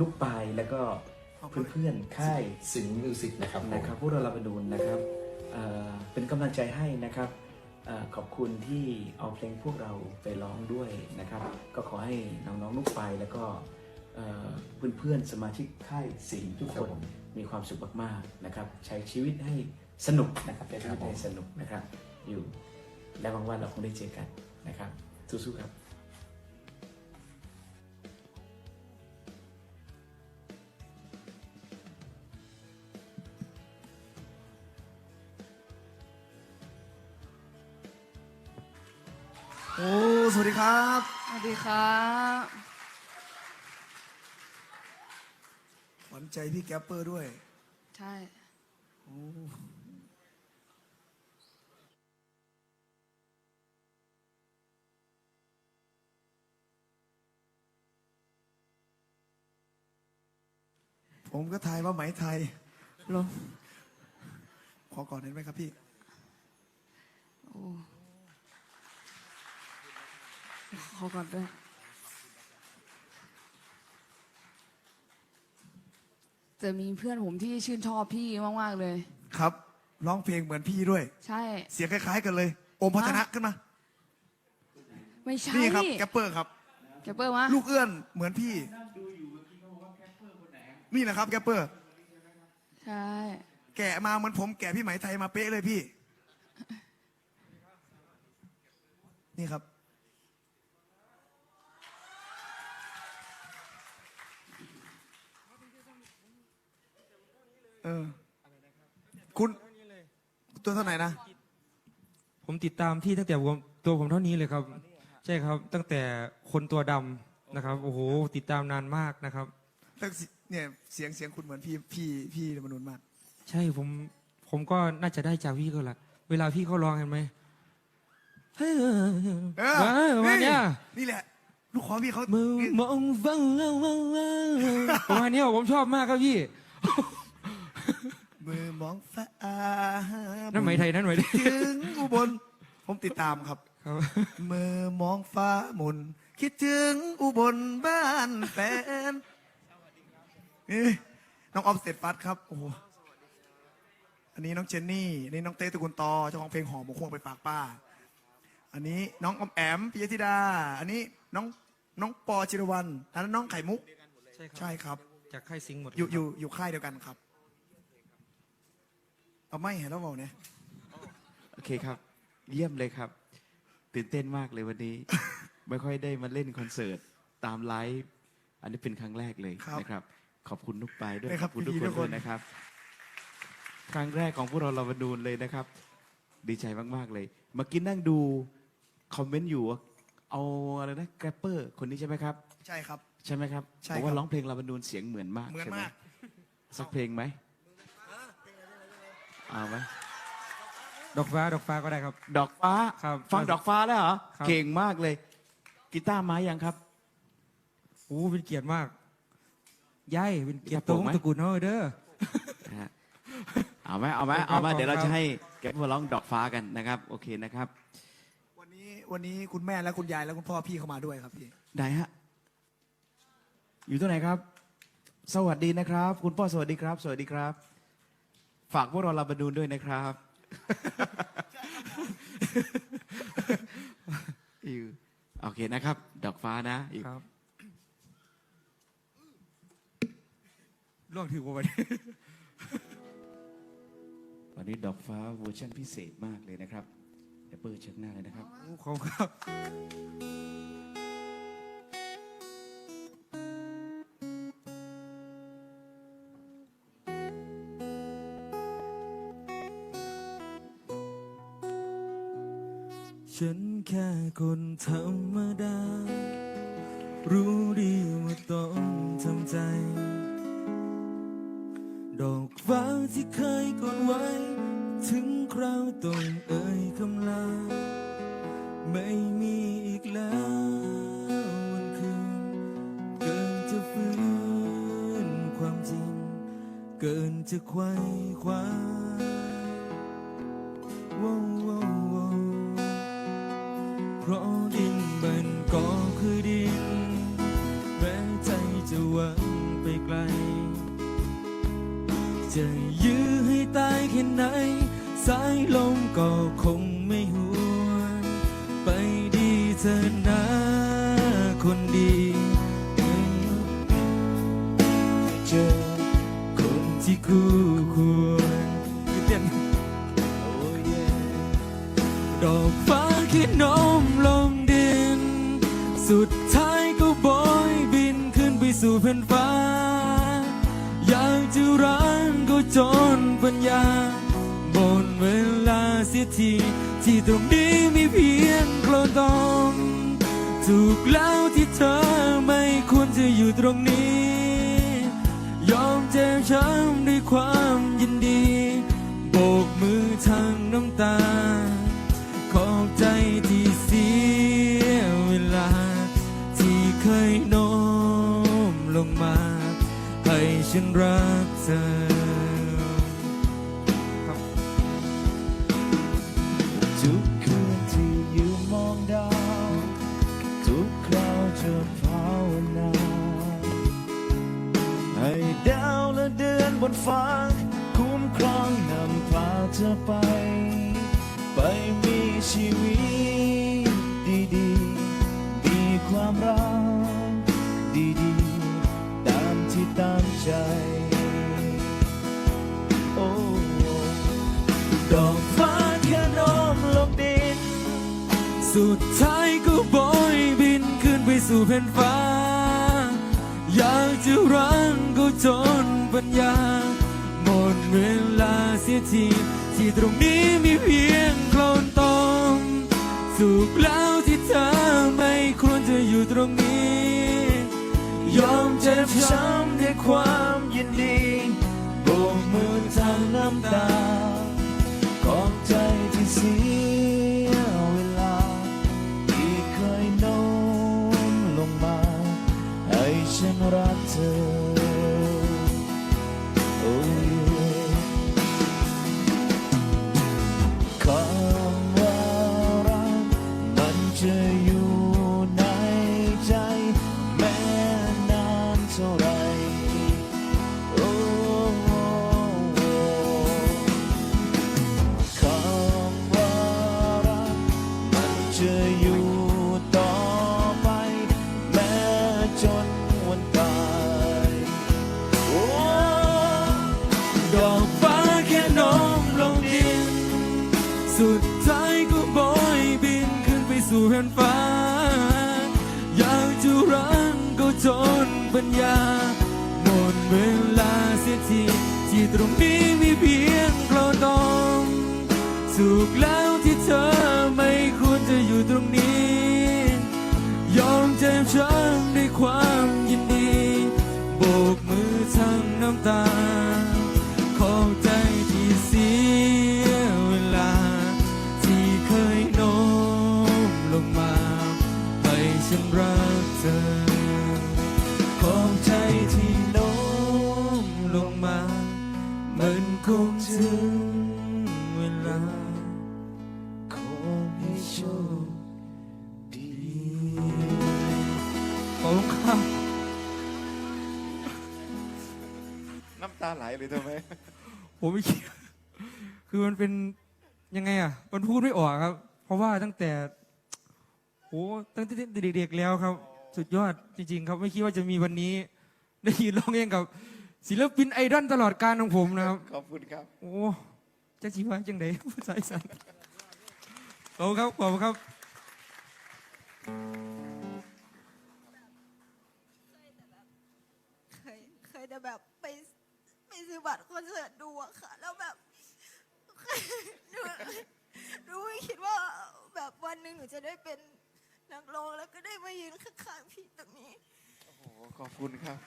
นุกปายแล้วก็เพื่อนๆค่ายสิงห์มิวสิกนะครับผมนะครับพวกเราลาบานูนนะครับเอ่อเป็นกำลังใจให้นะครับเออขอบคุณที่เอาเพลงพวกเราไปร้องด้วยนะครับ ก็ขอให้น้องๆนุกปายแล้วก็เอ่อเพื่อนๆสมาชิกค่ายสิงห์ทุกคนมีความสุขมากๆนะครับ ใช้ชีวิตให้สนุกนะครับใช้ชีวิตให้สนุกนะครับ อยู่และหวังว่าเราคงได้เจอกันนะครับสู้ๆครับ โอ้ สวัสดีครับ สวัสดีครับขวัญใจพี่แก๊ปเปอร์ด้วย ใช่โอ้ผมก็ทายว่าไหมไทยลงขอก่อนได้ไหมครับพี่ โอ้ ขอก่อนด้วยแต่มีเพื่อนผมที่ชื่นชอบพี่มากๆเลย ครับร้องเพลงเหมือนพี่ด้วย ใช่ เสียงคล้าย ๆ กันเลยโอมพัฒนะขึ้นมาไม่ใช่นี่ครับแก๊ปเปอร์ครับ แกปเปอร์วะลูกเอื้อนเหมือนพี่ นี่แหละครับแก๊ปเปอร์ ใช่แกะมาเหมือนผมแกะพี่ไหมไทยมาเป๊ะเลยพี่ นี่ครับ เออ คุณตัวเท่าไหร่นะ ผมติดตามที่ตั้งแต่ผมตัวผมเท่านี้เลยครับ ใช่ครับ ตั้งแต่คนตัวดำนะครับ โอ้โห ติดตามนานมากนะครับ แล้วสิเนี่ยเสียงเสียงคุณเหมือนพี่พี่พี่มนุษย์มาก ใช่ผมผมก็น่าจะได้จากพี่ก็ละเวลาพี่เขาร้องเห็นไหมเฮ้ยเออเออประมาณเนี้ยนี่แหละ ลูกขอพี่เขามือมองฟังประมาณเนี้ยผมชอบมากครับพี่ มือมองฟ้านั่นไหมไทยนั่นไหมไทยถึงอุบล ผมติดตามครับ ครับมือมองฟ้าหมุน คิดถึงอุบลบ้านแฟนนี่น้องออฟเสร็จฟัดครับโอ้โหอันนี้น้องเจนนี่อันนี้น้องเต้ตระกุลตอเจ้าของเพลงหอมหมกควงไปฝากป้า อันนี้น้องออมแอมปิยธิดา อันนี้น้องน้องปอจิรวันอันนั้นน้องไข่มุก ใช่ครับ ใช่ครับ จากค่ายซิงห์หมดอยู่อยู่อยู่ค่ายเดียวกันครับ เอาไม่เห็นแล้วเปล่าเนี่ยโอเคครับ เยี่ยมเลยครับ ตื่นเต้นมากเลยวันนี้ ไม่ค่อยได้มาเล่นคอนเสิร์ตตามไลฟ์อันนี้เป็นครั้งแรกเลยครับนะครับ ขอบคุณนุกปายด้วยได้ขครัอบบคุณทุกยินคดีนทุกคนด้วยนะครับ ครั้งแรกของพวกเราเรามาดูเลยนะครับ ดีใจมากๆเลยเมื่อกี้นั่งดูคอมเมนต์อยู่ว่าเอาอะไรนะแกรปเปอร์คนนี้ใช่ไหมครับ ใช่ครับ ใช่ไหมครับใช่บอกคว่ารับร้องเพลงลาบานูนเสียงเหมือนมากเหมือนใช่ไหมาก สักเพลงไหม เอาไหมดอกฟ้าดอกฟ้าก็ได้ครับ ดอกฟ้าครับฟังดอกฟ้าแล้วเหรอครับ เก่งมากเลย กีตาร์ไม้ยังครับ โอ้เป็นเกียรติมากย่ายเป็นเกียรติอยากปลูตรกงไหมตระกูลเนาะเด้อ นะฮะเอาไหมเอาไหมครับเอาไหมครับ เดี๋ยวเราครับจะให้แกมาร้องดอกฟ้ากันนะครับ โอเคนะครับ วันนี้วันนี้คุณแม่และคุณยายและคุณพ่อพี่เข้ามาด้วยครับพี่ ได้ฮะ อยู่ตรงไหนครับ สวัสดีนะครับ คุณพ่อสวัสดีครับ สวัสดีครับ ฝากพวกเราลาบานูนด้วยนะครับอยู่โอเคนะครับ ดอกฟ้านะอีกครับล่วงถือว่าวันวันนี้ดอกฟ้าเวอร์ชันพิเศษมากเลยนะครับเดี๋ยวเปิดเช็คหน้าเลยนะครับขอบคุณครับ ฉันแค่คนธรรมดา รู้ดีว่าต้องทำใจ ดอกฟ้าที่เคยกดไว้ ถึงคราวต้องเอ่ยคำลา ไม่มีอีกแล้ววันคืน เกินจะฟื้นความจริง เกินจะไขว้คว้าว้าวว้าว้าว เพราะดินมันก็คือดิน แม้ใจจะหวังไปไกล จะยื้อให้ตายแค่ไหน สายลมก็คงไม่หวนไปดีเธอนะคนดีเจอคนที่คู่ควรเต้นโอ้เย่ดอกฟ้าแค่โน้มลงดิน สุดท้ายก็บอยบินขึ้นไปสู่แผ่นฟ้า อยากจะรักก็จนปัญญา บนเวลาเสียที ที่ตรงนี้มีเพียงโคลนตมถูกแล้วที่เธอไม่ควรจะอยู่ตรงนี้ ยอมเจ็บช้ำด้วยความยินดี โบกมือทางน้ำตา ฉันรักเธอ ทุกคืนที่ยืนมองดาว ทุกคราวจะภาวนา ให้ดาวและเดือนบนฟ้า คุ้มครองนำพาเธอไป ไปมีชีวิต ใจ โอ้ดอกฟ้าแค่น้อมลงดิน สุดท้ายก็บอยบินขึ้นไปสู่แผ่นฟ้า อยากจะรักก็จนปัญญา หมดเวลาเสียทีที่ตรงนี้มีเพียงโคลนตมสุขแล้วที่เธอไม่ควรจะอยู่ตรงนี้ ยอมเจ็บช้ำ ด้วยความยินดีโบกมือทางน้ำตา ของใจที่เสียเวลา ที่เคยโน้มลงมา ให้ฉันรักเธอ ดเวลาเสียทีที่ตรงนี้มีเพียงโคลนตมสุขแล้วที่เธอไม่ควรจะอยู่ตรงนี้ ยอมเจ็บช้ำด้วยความยินดี โบกมือทั้งน้ำตา มา มันคงถึงเวลา ขอให้โชคดีขอบคุณครับน้ำตาไหลเลยทำไม ผมไม่คิดคือมันเป็นยังไงอะ มันพูดไม่ออกครับ เพราะว่าตั้งแต่โหตั้งแต่เด็กๆแล้วครับ สุดยอดจริง ๆ ครับ ไม่คิดว่าจะมีวันนี้ ได้ยืนร้องเองกับ ศิลปินไอดอลตลอดการของผมนะครับ ขอบคุณครับ โอ้จะชีว่าจังไดภาษาอีสานขอบคุณครับขอบคุณครับ เคยเคยแต่แบบไปไปซื้อบัตรคอนเสิร์ตดูอะค่ะ แล้วแบบหนูหนูไม่คิดว่าแบบวันหนึ่งหนูจะได้เป็นนักร้องแล้วก็ได้มายืนข้างๆพี่ตรงนี้ โอ้โห ขอบคุณครับ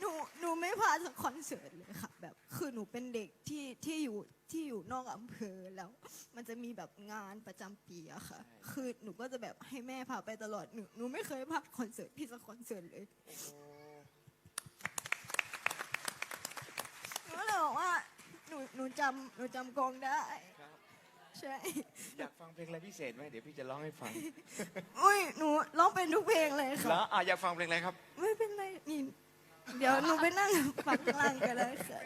หนูหนูไม่พลาดสักคอนเสิร์ตเลยค่ะ แบบคือหนูเป็นเด็กที่ที่อยู่ที่อยู่นอกอำเภอแล้ว มันจะมีแบบงานประจำปีอะค่ะ คือหนูก็จะแบบให้แม่พาไปตลอดหนูหนูไม่เคยพลาดคอนเสิร์ตพี่สักคอนเสิร์ตเลยหนูก็เลยบอกว่าหนูหนูจำหนูจำกองได้ใช่ อยากฟังเพลงอะไรพิเศษไหมเดี๋ยวพี่จะร้องให้ฟังอุ้ยหนูร้องเป็นทุกเพลงเลยแล้ค่ะวอะอยากฟังเพลงอะไรครับ ไม่เป็นไรนี่ เดี๋ยวหนูไปนั่งฟังข้างล่างก็ได้ค่ะ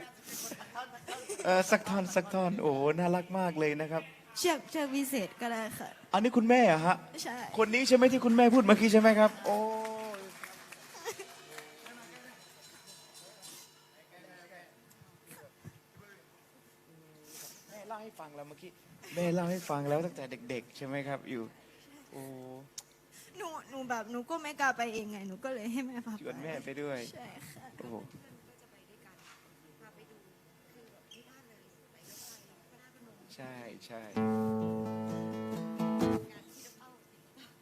เออสักท่อนสักท่อนโอ้โหน่ารักมากเลยนะครับ เชือกเชือกวิเศษก็ได้ค่ะ อันนี้คุณแม่เหรอะฮะ ใช่ คนนี้ใช่ไหมที่คุณแม่พูดเมื่อกี้ใช่ไหมครับ โอ้ยแม่เล่าให้ฟังแล้วเมื่อกี้แม่เล่าให้ฟังแล้วตั้งแต่เด็ก ๆ ใช่ไหมครับ อยู่ โอ้ หนูหนูแบบหนูก็ไม่กล้าไปเองไงหนูก็เลยให้แม่พาชวนแม่ไปด้วย ใช่ค่ะโอ้โหใช่ใช่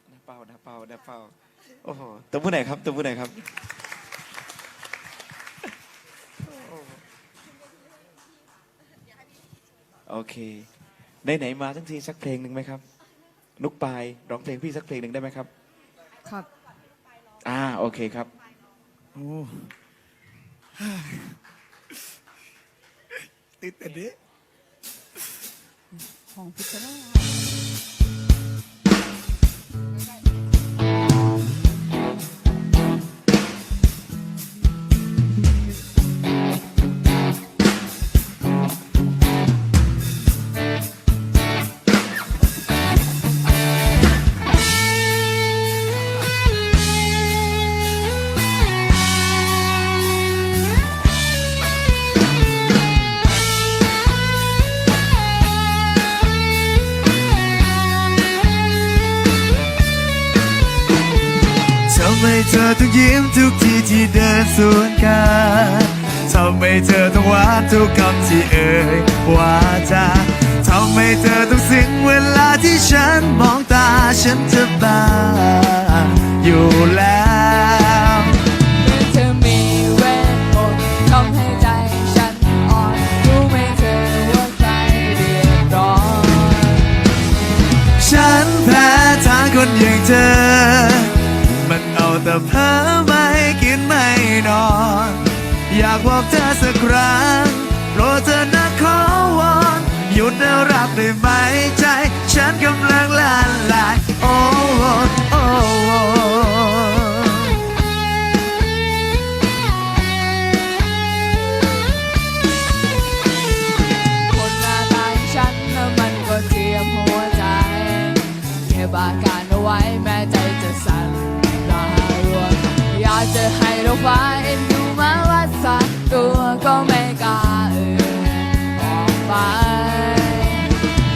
หน้าเป้าหน้าเป้าหน้าเป้าโอ้โหตัวผู้ไหนครับตัวผู้ไหนครับโอเคไหนๆมาทั้งทีสักเพลงหนึ่งไหมครับ นุกปายร้องเพลงพี่สักเพลงหนึ่งได้ไหมครับ ครับ อ่าโอเคครับ โอ้ติดแต่เด็กของพิจารณาำไมเธอต้องยิ้มทุกทีที่เดินสวนกันทำไมเธอต้องหวานทุกคำที่เอ่ยวาจาทำไมเธอต้องซึ้งเวลาที่ฉันมองตาฉันจะบ้าอยู่แล้วเมื่อเธอมีเวทมนต์ทำให้ใจฉันอ่อนรู้ไหมเธอว่าใครเดือดร้อน ฉันแพ้ทางคนอย่างเธอ แต่เพ้อไม่กินไม่นอน อยากบอกเธอสักครั้งโปรดเธอนะขอวอนหยุดนะรับได้ไหมใจ ฉันกำลังละลาย ฟ้าเอ็นดูมาว่าสักตัวก็ไม่กล้าเอ่ยออกไป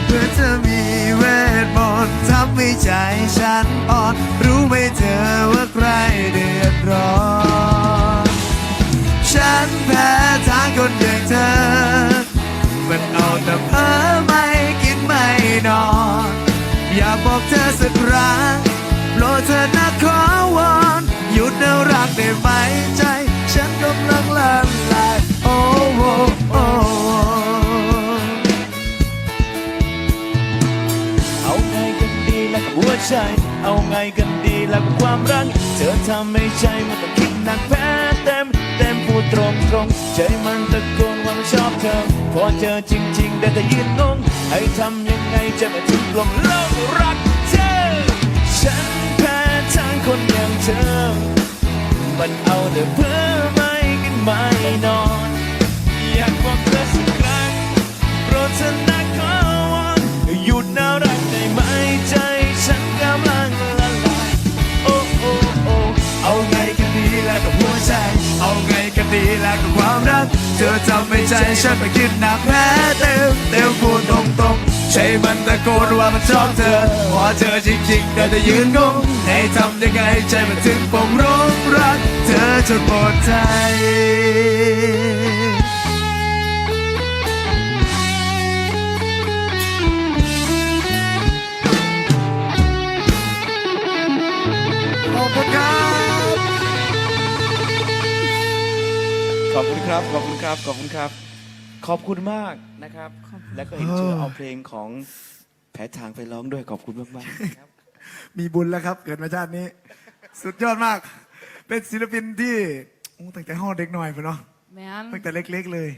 เพื่อเธอมีเวทมนต์ทำให้ใจฉันอ่อน รู้ไหมเธอว่าใครเดือดร้อน ฉันแพ้ทางคนอย่างเธอ มันเอาแต่เพ้อไม่กินไม่นอน อยากบอกเธอสักครั้งโปรดเธอนะขอวอน หยุดนะรักได้ไหมใจ ฉันกำลังละลายโอ้โอ้โอ้เอาไงกันดีล่ะกับหัวใจ เอาไงกันดีล่ะกับความรัก เธอทำไม่ใช่มันต้องคิดหนักแพ้เต็มเต็มพูดตรงตรงใจมันตะโกนว่ามันชอบเธอ พอเจอจริงๆได้แต่ยืนงง ให้ทำยังไงจะไม่ถึงลงโลกรัก คนอย่างเธอ มันเอาแต่เพื่อไม่กินไม่นอน อยากบอกเธอสักครั้งโปรดเธอนะขอวอนหยุดน่ารักได้ไหมใจฉันกำลังละลาย โอ้โอ้โอ้เอาไงกันดีแล้วกับหัวใจ เอาไงกันดีแล้วกับความรัก เธอทำให้ใจฉันไปคิดหนักแพ้เต็มเต็มพูดตรงๆ ใช่มันตะโกนว่ามันชอบเธอพอเจอจริงๆได้แต่ยืนงงให้ทำยังไงใจมันถึงปงร้องรัก เธอจนหมดใจขอบคุณครับ ขอบคุณครับ ขอบคุณครับ ขอบคุณครับขอบคุณมากนะครับ แล้วก็เห็นเชื่อเอาเพลงของแผนทางไปร้องด้วยขอบคุณมากๆครับมีบุญแล้วครับ เกิดมาชาตินี้ สุดยอดมาก เป็นศิลปินที่โอ้ตั้งแต่ห้องเด็กหน่อยไปเนาะแม่นตั้งแต่เล็กๆเลย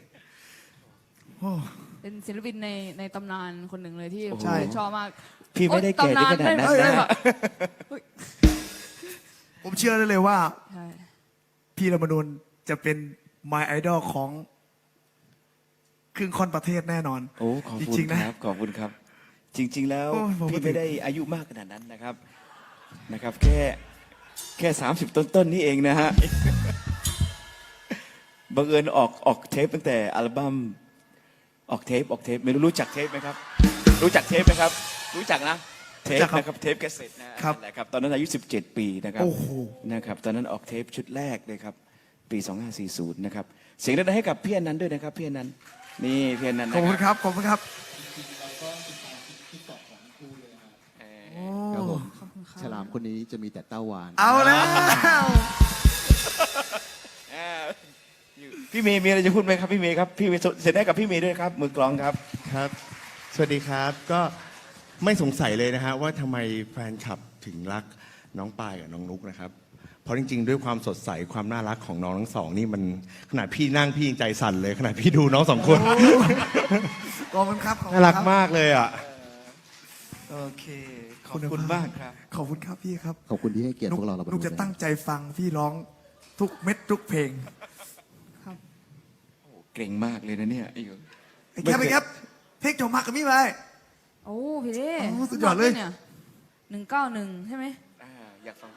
โอ้ เป็นศิลปินในในตำนานคนหนึ่งเลยที่โอ้โหใช่ ชอบมากพี่ไม่ได้แก่ที่ขนาดนั้นโอ๊ยตำนะได้ผมเชื่อได้เลยว่า ใช่ พี่รมนูนจะเป็น my idol ของ ครึ่งค่อนประเทศแน่นอน โอ้ขอบจคุริณงๆคนะรับขอบคุณครับ จริง ๆ แล้วโอ้ยปกติพี่ไม่ได้อายุมากขนาดนั้นนะครับนะครับ แค่แค่สามสิบต้นๆนี่เองนะฮะบังเอิญออกออกเทปตั้งแต่อัลบั้มออกเทปออกเทปไม่รู้รู้จักเทปไหมครับ รู้จักเทปไหมครับ รู้จักนะเทปรู้จักครับนะครับเทปแคสเซ็ตนะครับ นั่นแหละครับ ตอนนั้นอายุ 17 ปีนะครับโอ้โห นะครับ ตอนนั้นออกเทปชุดแรกเลยครับ ปี 2540 นะครับ เสียงดังๆให้กับพี่อนันต์ด้วยนะครับ พี่อนันต์นี่พี่อนันต์ขอบนะคุณครับครับ ขอบคุณครับ ครับผมฉลามคนนี้จะมีแต่เต้าหวาน เอาแล้ว อ่าพี่เมย์มีอะไรจะพูดไหมครับพี่เมย์ครับพี่เมย์เสร็จได้กับพี่เมย์ด้วยครับ มือกลองครับ ครับ สวัสดีครับ ก็ไม่สงสัยเลยนะฮะว่าทำไมแฟนคลับถึงรักน้องปายกับน้องนุกนะครับ เพราะจริง ๆ ด้วยความสดใสความน่ารักของน้องทั้งสองนี่มันขนาดพี่นั่งพี่ยังใจสั่นเลยขนาดพี่ดูน้องสองคนขอบคุณครับขอบคุณน่ารักคบมากเลยอะ โอเค ขอบคุณมากครับ ขอบคุณครับพี่ครับขอบคุณที่ให้เกียรติพวกเราเรานุกจะตั้งใจฟังพี่ร้องทุกเม็ดทุกเพลงเก่งมากเลยนะเนี่ยไอ้อยู่ไอ้แก๊ปไอ้แก๊ปเพลงจบมากกับมี่ไป โอ้พี่เด้โอ้สุดยอดเลย หนึ่งเก้าหนึ่งใช่ไหม อ่าอยากฟัง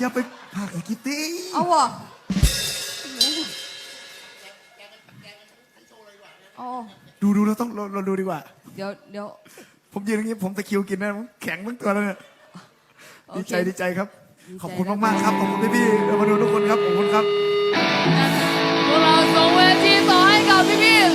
อย่าไปผลักไอ้คิตตี้เอาวะดูดูเราต้องเราเราดูดีกว่า เดี๋ยวเดี๋ยวผมยืนอย่างนี้ผมตะคิวกินนะผมแข็งมั้งตัวแล้วเนี่ยดีใจดีใจครับ ขอบคุณมากมากครับขอบคุณพี่พี่มาดูทุกคนครับขอบคุณครับ พวกเราส่งเวทีต่อให้กับพี่